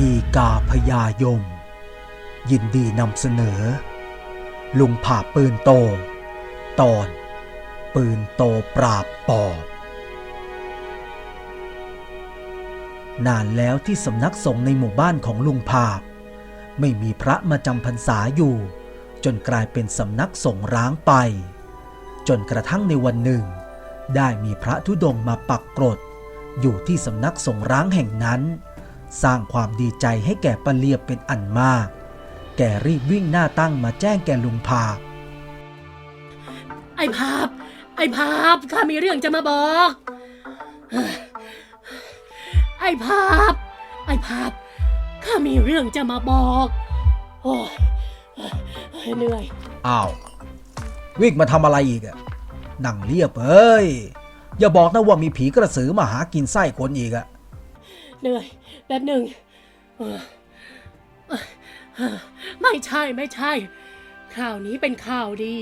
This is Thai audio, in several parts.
อีกาพยายม ยินดีนำเสนอ ลุงผ่าปืนโต ตอน ปืนโตปราบปอบ นานแล้วที่สำนักสงฆ์ในหมู่บ้านของลุงภาพ ไม่มีพระมาจำพรรษาอยู่ จนกลายเป็นสำนักสงฆ์ร้างไป จนกระทั่งในวันหนึ่ง ได้มีพระธุดงมาปักกรดอยู่ที่สำนักสงฆ์ร้างแห่งนั้น สร้างความดีใจให้แก่ปะเลียบเป็นอันมาก แกรีบวิ่งหน้าตั้งมาแจ้งแก่ลุงภาพ ไอ้ภาพ ไอ้ภาพข้ามีเรื่องจะมาบอก ไอ้ภาพ ไอ้ภาพข้ามีเรื่องจะมาบอก โอ้ยเหนื่อย อ้าว วิ่งมาทำอะไรอีกอะนั่งเรียบเอ้ย อย่าบอกนะว่ามีผีกระสือมาหากินไส้คนอีกอะ เหนื่อยแป๊บหนึ่งไม่ใช่ไม่ใช่ข่าวนี้เป็นข่าวดี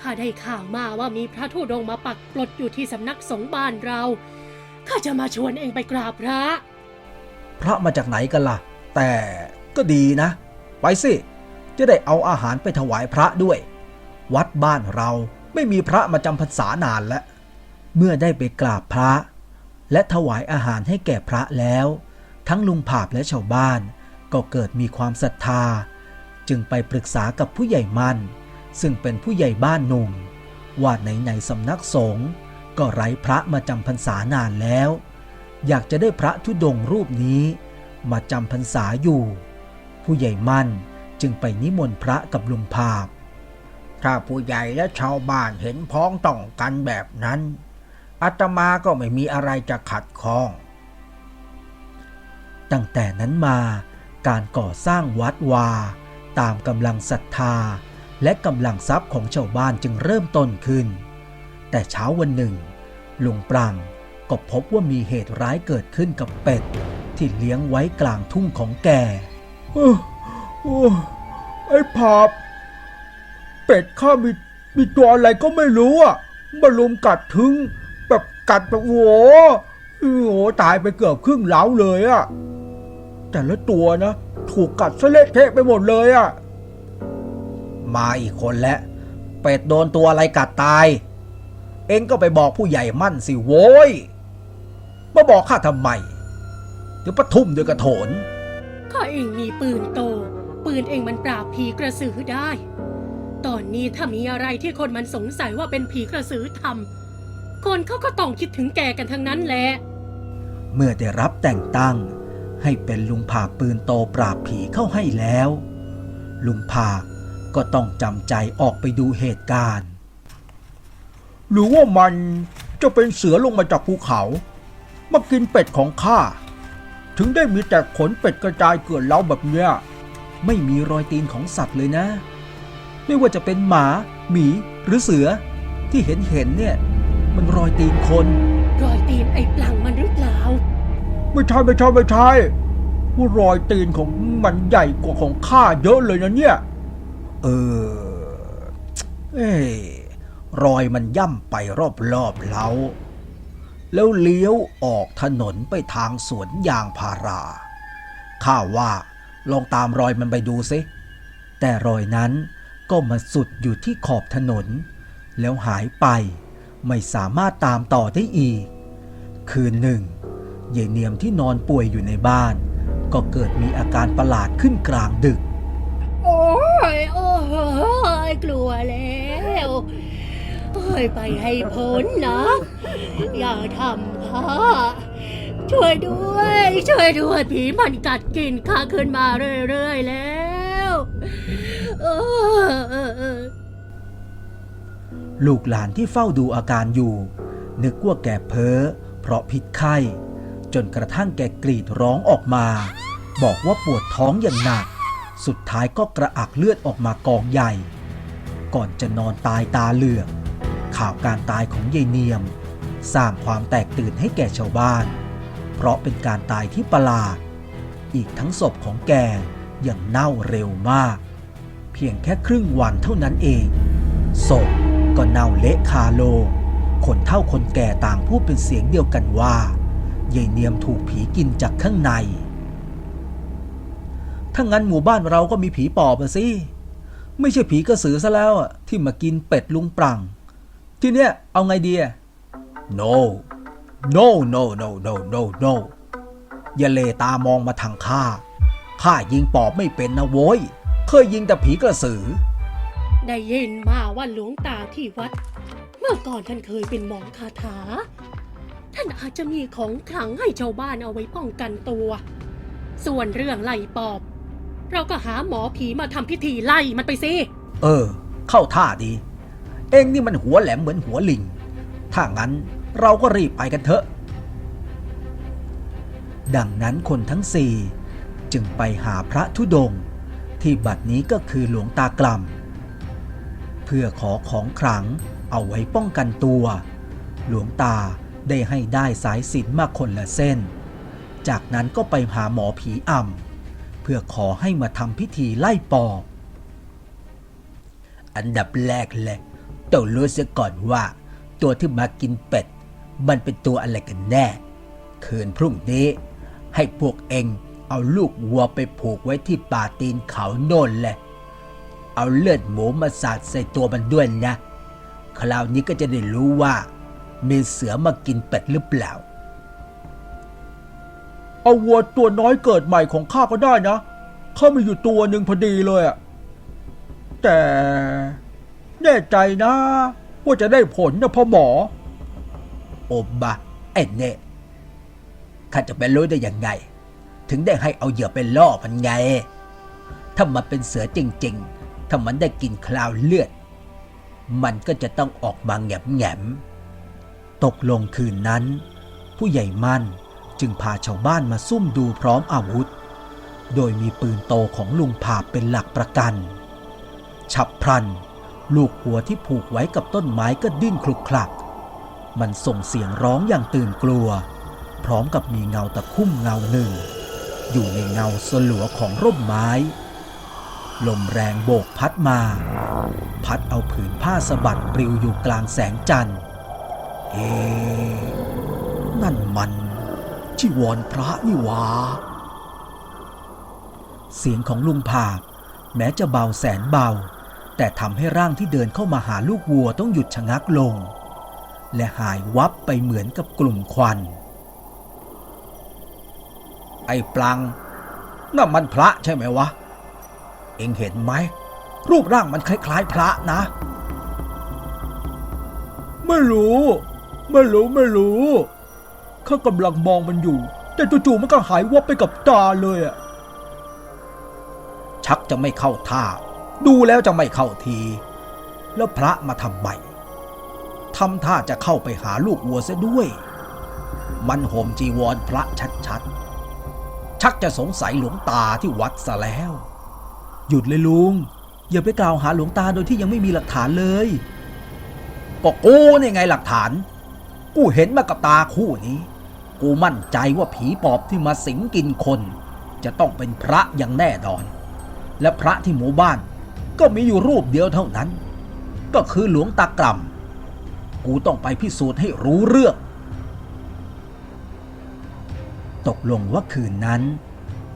ข้าได้ข่าวมาว่ามีพระธุดงมาปักกลดอยู่ที่สำนักสงฆ์บ้านเราข้าจะมาชวนเองไปกราบพระ พระมาจากไหนกันล่ะ แต่ก็ดีนะ ไปสิ จะได้เอาอาหารไปถวายพระด้วย วัดบ้านเราไม่มีพระมาจำพรรษานานแล้ว เมื่อได้ไปกราบพระ และถวายอาหารให้แก่พระแล้ว ทั้งลุงผาบและชาวบ้าน ก็เกิดมีความศรัทธา จึงไปปรึกษากับผู้ใหญ่มั่น ซึ่งเป็นผู้ใหญ่บ้านหนุ่มว่าในในสำนักสงฆ์ก็ไร้พระมาจำพรรษานานแล้ว อยากจะได้พระธุดงค์รูปนี้ มาจำพรรษาอยู่ ผู้ใหญ่มั่นจึงไปนิมนต์พระกับลุงภาพ ถ้าผู้ใหญ่และชาวบ้านเห็นพ้องต้องกันแบบนั้น อาตมาก็ไม่มีอะไรจะขัดข้อง ตั้งแต่นั้นมาการก่อสร้างวัดวา ตามกำลังศรัทธา และกำลังทรัพย์ของชาวบ้านจึงเริ่มต้นขึ้น แต่เช้าวันหนึ่งลุงปรังก็พบว่ามีเหตุร้ายเกิดขึ้นกับเป็ด ที่เลี้ยงไว้กลางทุ่งของแกไอ้ผาบเป็ดข้ามีมีตัวอะไรก็ไม่รู้อะมาลุมกัดถึง กัดแบบโหโอ้โหตายไปเกือบครึ่งเล้าเลยอะแต่ละตัวนะ ถูกกัดซะเละเทะไปหมดเลยอะมาอีกคนแล้วเป็ดโดนตัวอะไรกัดตาย เองก็ไปบอกผู้ใหญ่มั่นสิโว้ยมาบอกข้าทำไมเดี๋ยวปะทุ่มเดี๋ยวกระโถนข้าเองมีปืนโต ปืนเองมันปราบผีกระสือได้ ตอนนี้ถ้ามีอะไรที่คนมันสงสัยว่าเป็นผีกระสือทำ คนเขาก็ต้องคิดถึงแกกันทั้งนั้นแหละ เมื่อได้รับแต่งตั้ง ให้เป็นลุงผากปืนโตปราบผีเข้าให้แล้ว ลุงผากก็ต้องจำใจออกไปดูเหตุการณ์ หรือว่ามันจะเป็นเสือลงมาจากภูเขามากินเป็ดของข้า ถึงได้มีแต่ขนเป็ดกระจายเกลื่อนเล้าแบบเนี้ย ไม่มีรอยตีนของสัตว์เลยนะ ไม่ว่าจะเป็นหมา หมีหรือเสือที่เห็นเห็นๆเนี่ย มันรอยตีนคน รอยตีนไอ้ปลังมันหรือเปล่า ไม่ใช่ไม่ใช่ไม่ใช่ว่ารอยตีนของมันใหญ่กว่าของข้าเยอะเลยนะเนี่ย เออ เอ้ยรอยมันย่ำไปรอบๆเล้า แล้วเลี้ยวออกถนนไปทางสวนยางพารา ข้าว่าลองตามรอยมันไปดูสิแต่รอยนั้นก็มาสุดอยู่ที่ขอบถนน แล้วหายไป ไม่สามารถตามต่อได้อีก คืนหนึ่งยายเนียมที่นอนป่วยอยู่ในบ้าน ก็เกิดมีอาการประหลาดขึ้นกลางดึก โอ้ยโอ้ยกลัวแล้วโอ้ยไปให้พ้นนะ อย่าทำข้าช่วยด้วย ช่วยด้วยผีมันกัดกินข้าขึ้นมาเรื่อยๆแล้ว เออเออเออ ลูกหลานที่เฝ้าดูอาการอยู่ นึกว่าแกเพ้อ เพราะพิษไข้ จนกระทั่งแกกรีดร้องออกมา บอกว่าปวดท้องอย่างหนัก สุดท้ายก็กระอักเลือดออกมากองใหญ่ ก่อนจะนอนตายตาเหลือกข่าวการตายของยายเนียม สร้างความแตกตื่นให้แก่ชาวบ้าน เพราะเป็นการตายที่ประหลาด อีกทั้งศพของแกยังเน่าเร็วมาก เพียงแค่ครึ่งวันเท่านั้นเองศพ ก็เน่าเละคาโลงคนเท่าคนแก่ต่างพูดเป็นเสียงเดียวกันว่ายายเนียมถูกผีกินจากข้างใน ถ้างั้นหมู่บ้านเราก็มีผีปอบสิ ไม่ใช่ผีกระสือซะแล้วอะที่มากินเป็ดลุงปรัง ทีเนี้ยเอาไงดี no no no no no no no อย่าเลตามองมาทางข้า ข้ายิงปอบไม่เป็นนะโว้ย เคยยิงแต่ผีกระสือ ได้ยินมาว่าหลวงตาที่วัด เมื่อก่อนท่านเคยเป็นหมอคาถา ท่านอาจจะมีของขลังให้ชาวบ้านเอาไว้ป้องกันตัว ส่วนเรื่องไล่ปอบ เราก็หาหมอผีมาทำพิธีไล่มันไปสิเออ เข้าท่าดี เองนี่มันหัวแหลมเหมือนหัวลิง ถ้างั้นเราก็รีบไปกันเถอะ ดังนั้นคนทั้งสี่จึงไปหาพระธุดงค์ที่บัดนี้ก็คือหลวงตากลำ เพื่อขอของขลังเอาไว้ป้องกันตัว หลวงตาได้ให้ได้สายสินมาคนละเส้น จากนั้นก็ไปหาหมอผีอ่ำเพื่อขอให้มาทำพิธีไล่ปอบ อันดับแรกเลยต้องรู้เสียก่อนว่า ตัวที่มากินเป็ด มันเป็นตัวอะไรกันแน่ คืนพรุ่งนี้ ให้พวกเองเอาลูกวัวไปผูกไว้ที่ป่าตีนเขาโน่นแหละ เอาเลือดหมูมาสาดใส่ตัวมันด้วยนะ คราวนี้ก็จะได้รู้ว่า มีเสือมากินเป็ดหรือเปล่า เอาวัวตัวน้อยเกิดใหม่ของข้าก็ได้นะข้ามีอยู่ตัวหนึ่งพอดีเลยอะแต่แน่ใจนะ ว่าจะได้ผลนะพ่อหมอโอบะไอ้เน่ข้าจะไปรู้ได้ยังไง ถึงได้ให้เอาเหยื่อไปล่อมันไง ถ้ามันเป็นเสือจริง ๆ ถ้ามันได้กินคราวเลือด มันก็จะต้องออกมาแง่มแง่มตกลงคืนนั้น ผู้ใหญ่มั่นจึงพาชาวบ้านมาซุ่มดูพร้อมอาวุธ โดยมีปืนโตของลุงผาเป็นหลักประกัน ฉับพลัน ลูกหัวที่ผูกไว้กับต้นไม้ก็ดิ้นคลุกคลัก มันส่งเสียงร้องอย่างตื่นกลัว พร้อมกับมีเงาตะคุ่มเงาหนึ่ง อยู่ในเงาสลัวของร่มไม้ ลมแรงโบกพัดมา พัดเอาผืนผ้าสะบัดปลิวอยู่กลางแสงจันทร์ เอ๊ะนั่นมันจีวรพระนี่วา เสียงของลุงผาบแม้จะเบาแสนเบา แต่ทำให้ร่างที่เดินเข้ามาหาลูกวัวต้องหยุดชะงักลง และหายวับไปเหมือนกับกลุ่มควัน ไอ้ปลัง นั่นมันพระใช่ไหมวะ เองเห็นไหม รูปร่างมันคล้ายๆ พระนะ ไม่รู้ ไม่รู้ไม่รู้ข้ากำลังมองมันอยู่ แต่จู่ๆมันก็หายวับไปกับตาเลยอะชักจะไม่เข้าท่า ดูแล้วจะไม่เข้าที แล้วพระมาทำไมทำท่าจะเข้าไปหาลูกวัวซะด้วย มันห่มจีวรพระชัดๆ ชักจะสงสัยหลวงตาที่วัดซะแล้ว หยุดเลยลุง อย่าไปกล่าวหาหลวงตาโดยที่ยังไม่มีหลักฐานเลยก็กูนี่ไงหลักฐาน กูเห็นมากับตาคู่นี้ กูมั่นใจว่าผีปอบที่มาสิงกินคน จะต้องเป็นพระอย่างแน่นอน และพระที่หมู่บ้านก็มีอยู่รูปเดียวเท่านั้น ก็คือหลวงตากล่ำกูต้องไปพิสูจน์ให้รู้เรื่อง ตกลงว่าคืนนั้น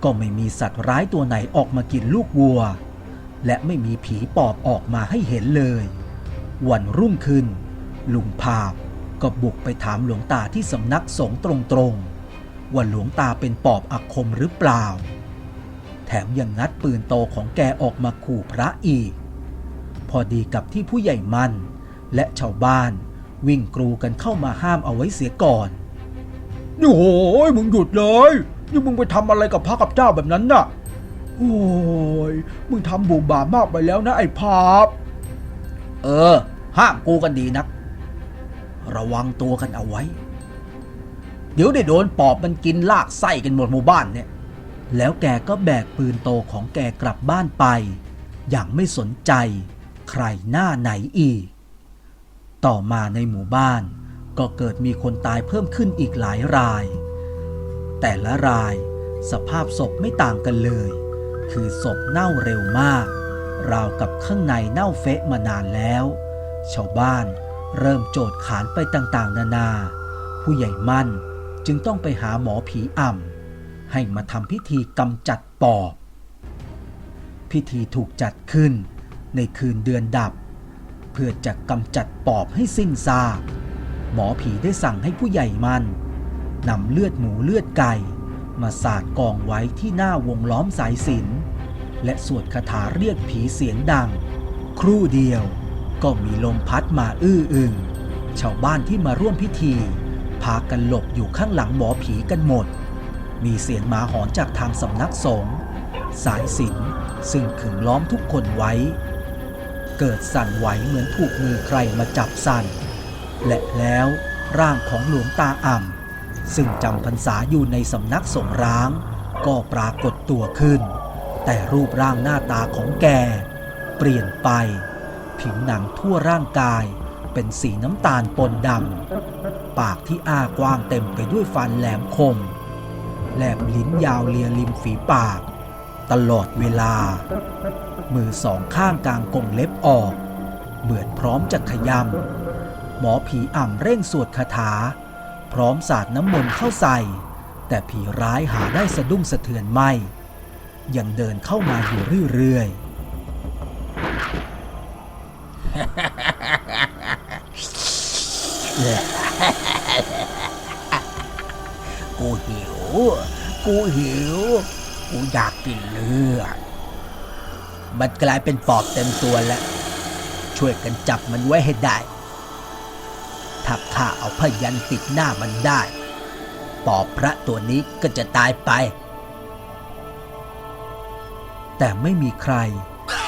ก็ไม่มีสัตว์ร้ายตัวไหนออกมากินลูกวัว และไม่มีผีปอบออกมาให้เห็นเลย วันรุ่งขึ้น ลุงภาพก็บุกไปถามหลวงตาที่สำนักสงฆ์ตรงๆ ว่าหลวงตาเป็นปอบอาคมหรือเปล่า แถมยังงัดปืนโตของแกออกมาขู่พระอีก พอดีกับที่ผู้ใหญ่มัน และชาวบ้านวิ่งกรูกันเข้ามาห้ามเอาไว้เสียก่อนนี่โหยมึงหยุดเลย นี่มึงไปทำอะไรกับพระกับเจ้าแบบนั้นน่ะ โอ้ย มึงทำบุบาปมากไปแล้วนะไอ้ภาพ เออ ห้ามกูกันดีนัก ระวังตัวกันเอาไว้ เดี๋ยวได้โดนปอบมันกินลากไส้กันหมดหมู่บ้านเนี่ย แล้วแกก็แบกปืนโตของแกกลับบ้านไป อย่างไม่สนใจใครหน้าไหนอีก ต่อมาในหมู่บ้านก็เกิดมีคนตายเพิ่มขึ้นอีกหลายราย แต่ละราย สภาพศพไม่ต่างกันเลย คือศพเน่าเร็วมาก ราวกับข้างในเน่าเฟะมานานแล้ว ชาวบ้านเริ่มโจดขานไปต่างๆ นานา ผู้ใหญ่มั่นจึงต้องไปหาหมอผีอ่ำให้มาทำพิธีกำจัดปอบ พิธีถูกจัดขึ้นในคืนเดือนดับ เพื่อจะกำจัดปอบให้สิ้นซากหมอผีได้สั่งให้ผู้ใหญ่มั่น นำเลือดหมูเลือดไก่ มาสาดกองไว้ที่หน้าวงล้อมสายสิญจนและสวดคาถาเรียกผีเสียงดัง ครู่เดียวก็มีลมพัดมาอื้ออึงชาวบ้านที่มาร่วมพิธี พากันหลบอยู่ข้างหลังหมอผีกันหมด มีเสียงหมาหอนจากทางสำนักสงฆ์สายสินซึ่งขึงล้อมทุกคนไว้ เกิดสั่นไหวเหมือนถูกมือใครมาจับสั่น และแล้วร่างของหลวงตาอ่ำ ซึ่งจำพรรษาอยู่ในสำนักสงฆ์ร้าง ก็ปรากฏตัวขึ้น แต่รูปร่างหน้าตาของแก เปลี่ยนไป ผิวหนังทั่วร่างกายเป็นสีน้ำตาลปนดำ ปากที่อ้ากว้างเต็มไปด้วยฟันแหลมคม แลบลิ้นยาวเลียริมฝีปาก ตลอดเวลา มือสองข้างกลางกงเล็บออก เหมือนพร้อมจะขยำหมอผีอ่ำเร่งสวดคาถา พร้อมสาดน้ำมนต์เข้าใส่ แต่ผีร้ายหาได้สะดุ้งสะเทือนไม่ ยังเดินเข้ามาอยู่เรื่อยๆ กูหิว กูหิว กูอยากกินเลือด มันกลายเป็นปอบเต็มตัวแล้ว ช่วยกันจับมันไว้ให้ได้ ถ้าข้าเอาพยันติดหน้ามันได้ ปอบพระตัวนี้ก็จะตายไป แต่ไม่มีใคร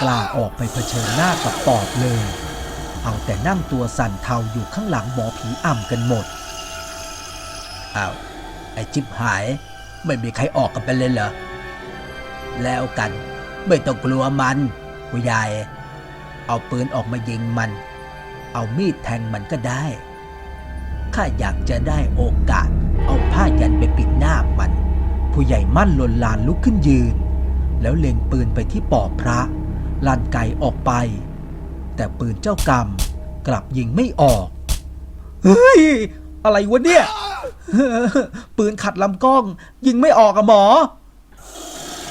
กล้าออกไปเผชิญหน้ากับปอบเลย เอาแต่นั่งตัวสั่นเทาอยู่ข้างหลังหมอผีอ่ำกันหมดอ้าวไอ้จิบหายไม่มีใครออกกันไปเลยเหรอ แล้วกันไม่ต้องกลัวมันผู้ใหญ่เอาปืนออกมายิงมัน เอามีดแทงมันก็ได้ ข้าอยากจะได้โอกาส เอาผ้ายันไปปิดหน้ามัน ผู้ใหญ่มั่นลนลานลุกขึ้นยืน แล้วเล็งปืนไปที่ปอบพระลั่นไกออกไป แต่ปืนเจ้ากรรมกลับยิงไม่ออก เฮ้ย อะไรวะเนี่ย ปืนขัดลำกล้อง ยิงไม่ออกอะหมอ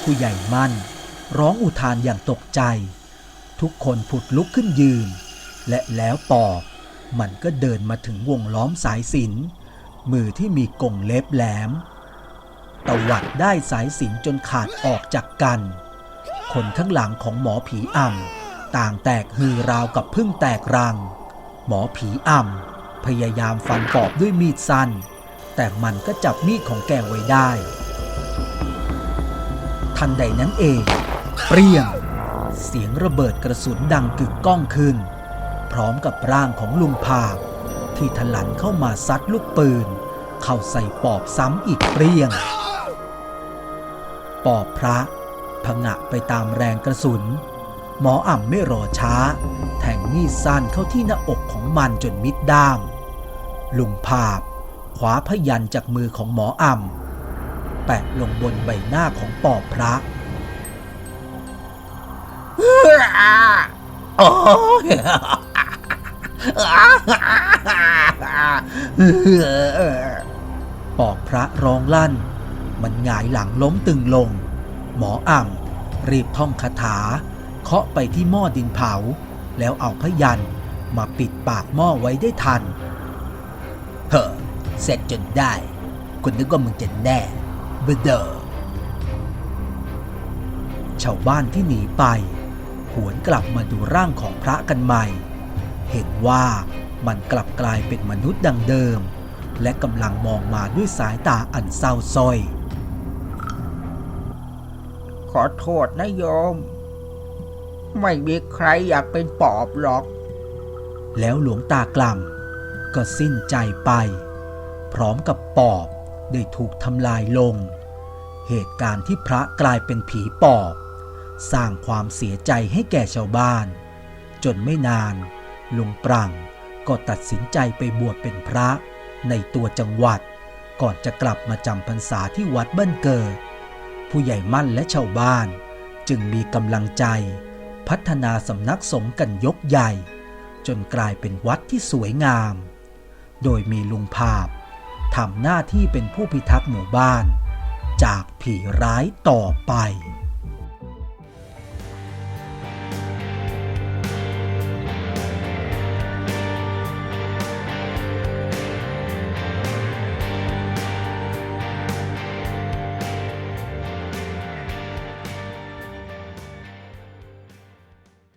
ผู้ใหญ่มั่น ร้องอุทานอย่างตกใจ ทุกคนผุดลุกขึ้นยืน และแล้วปอบ มันก็เดินมาถึงวงล้อมสายสินมือที่มีกงเล็บแหลมตวัดได้สายสินจนขาดออกจากกัน คนข้างหลังของหมอผีอ่ำต่างแตกฮือราวกับพึ่งแตกรัง หมอผีอ่ำพยายามฟันปอบด้วยมีดสั้น แต่มันก็จับมีดของแกไว้ได้ ทันใดนั้นเอง เปรี้ยง เสียงระเบิดกระสุนดังกึกก้องขึ้น พร้อมกับร่างของลุงพาบที่ถลันเข้ามาซัดลูกปืน เข้าใส่ปอบซ้ำอีกเปรี้ยง ปอบพระผงะไปตามแรงกระสุน หมออ่ำไม่รอช้า แทงมีดสั้นเข้าที่หน้าอกของมันจนมิดด้าม ลุงภาพคว้าพยันจากมือของหมออ่ำแปะลงบนใบหน้าของปอบพระโอ้ ปอบพระร้องลั่น มันหงายหลังล้มตึงลง หมออ่ำรีบท่องคาถา เคาะไปที่หม้อดินเผา แล้วเอาพยันมาปิดปากหม้อไว้ได้ทัน เฮ้อเสร็จจนได้ คุณนึกว่ามึงจะแน่เบเดอร์ชาวบ้านที่หนีไป หวนกลับมาดูร่างของพระกันใหม่ เห็นว่ามันกลับกลายเป็นมนุษย์ดังเดิม และกำลังมองมาด้วยสายตาอันเศร้าส้อย ขอโทษนะโยม ไม่มีใครอยากเป็นปอบหรอก แล้วหลวงตากล่ำก็สิ้นใจไป พร้อมกับปอบได้ถูกทำลายลง เหตุการณ์ที่พระกลายเป็นผีปอบ สร้างความเสียใจให้แก่ชาวบ้าน จนไม่นาน ลุงปรังก็ตัดสินใจไปบวชเป็นพระในตัวจังหวัด ก่อนจะกลับมาจำพรรษาที่วัดบ้านเกิด ผู้ใหญ่มั่นและชาวบ้าน จึงมีกำลังใจ พัฒนาสำนักสงฆ์กันยกใหญ่ จนกลายเป็นวัดที่สวยงาม โดยมีลุงภาพทำหน้าที่เป็นผู้พิทักษ์หมู่บ้าน จากผีร้ายต่อไป